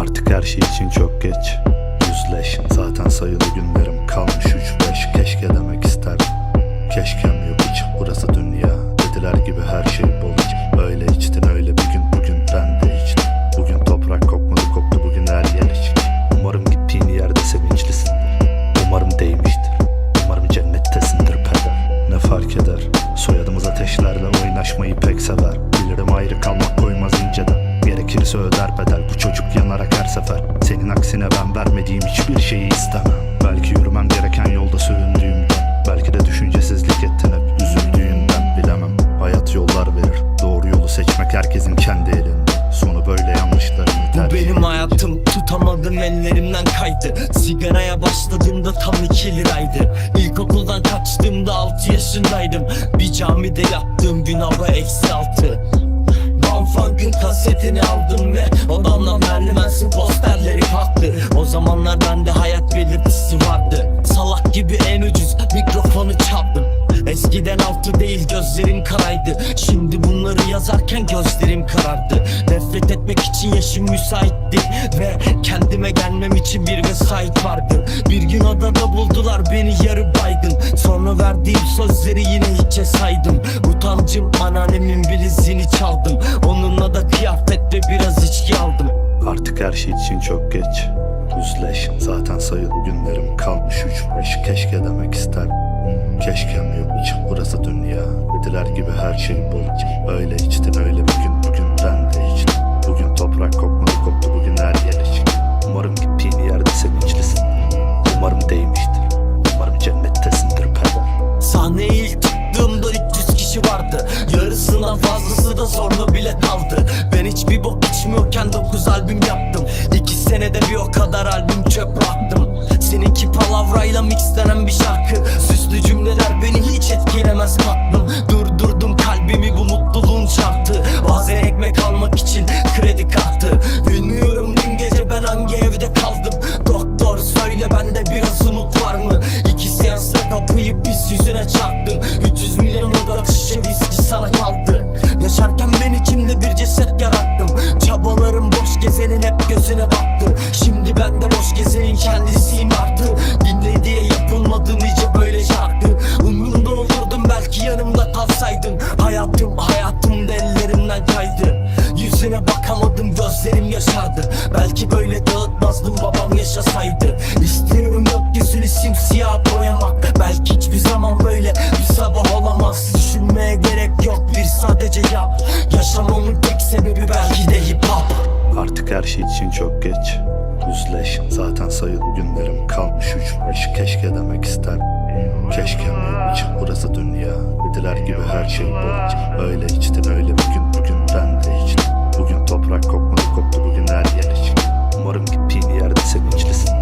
Artık her şey için çok geç. Yüzleş zaten sayılı günlerim kalmış üç beş. Keşke demek isterdim. Keşkem yok hiç burası dünya. Dediler gibi her şey bol Öyle içtin öyle bir gün. Bugün ben de içtim. Bugün toprak kokmadı koktu bugün her yer içki Umarım gittiğin yerde sevinçlisindir. Umarım değmiştir. Umarım cennettesindir peder. Ne fark eder? Soyadımız ateşlerle oynaşmayı pek sever. Bilirim ayrı kalmak koymaz inceden. Gerekirse öder bedel sefer. Senin aksine ben vermediğim hiçbir şeyi istemem. Belki yürümem gereken yolda süründüğümden Belki de düşüncesizlik ettin hep üzüldüğümden. Bilemem Hayat yollar verir. Doğru yolu seçmek herkesin kendi elinde. Sonu böyle yanlışlarını Bu tercih benim hayatım tutamadım ellerimden kaydı. Sigaraya başladığımda tam iki liraydı. İlkokuldan kaçtığımda altı yaşındaydım. Bir camide yattığım gün hava eksi altı Funk'ın kasetini aldım ve Odamda merdivensin posterleri kalktı. O zamanlar bende hayat belirtisi vardı. Salak gibi en ucuz mikrofonu çaldım. Eskiden altı değil gözlerim karaydı. Şimdi bunları yazarken gözlerim karardı. Nefret etmek için yaşım müsaitti Ve kendime gelmem için bir vesait vardı. Bir gün adada buldular beni yarı baygın. Sonra verdiğim sözleri yine hiçe saydım. Utancım anneannemin bileziğini çaldım. Onunla da kıyafet ve biraz içki aldım. Artık her şey için çok geç. Yüzleş zaten sayılı günlerim kalmış. Üç beş Keşke demek isterdim Keşkem yok hiç burası dünya? Dediler gibi her şey bol Öyle içtin öyle bugün. Ben de içtim Bugün toprak kokmadı koktu bugün her yer Yarısından fazlası da zorla bile kaldı. Ben hiçbir bok içmiyorken 9 albüm yaptım. 2 senede bir o kadar albüm çöp bıraktım. Seninki palavrayla mixlenen bir şarkı. Süslü cümleler beni hiç etkilemez tatlım Durdurdum kalbimi bu mutluluğun çarptı Bazen ekmek almak için kredi kartı boş gezenin kendisiyim artık Dinle diye yapılmadı nice böyle şarkı. Umrumda olurdum belki yanımda kalsaydın. Hayatım hayatım ellerimden kaydı. Yüzüne bakamadım gözlerim yaşardı. Belki böyle dağıtmazdım babam yaşasaydı. İstiyorum gökyüzünü simsiyah boyamak. Belki hiçbir zaman böyle bir sabah olamaz. Düşünmeye gerek yok bir sadece yap. Yaşamamın tek sebebi belki de hip hop. Artık her şey için çok geç Yüzleş zaten sayılı günlerim kalmış üç beş Keşke demek isterdim Keşkem yok hiç burası dünya. Dediler gibi her şey bol Öyle içtin öyle bir gün. Bugün ben de içtim Bugün toprak kokmadı koktu bugün her yer içki Umarım gittiğin yerde sevinçlisin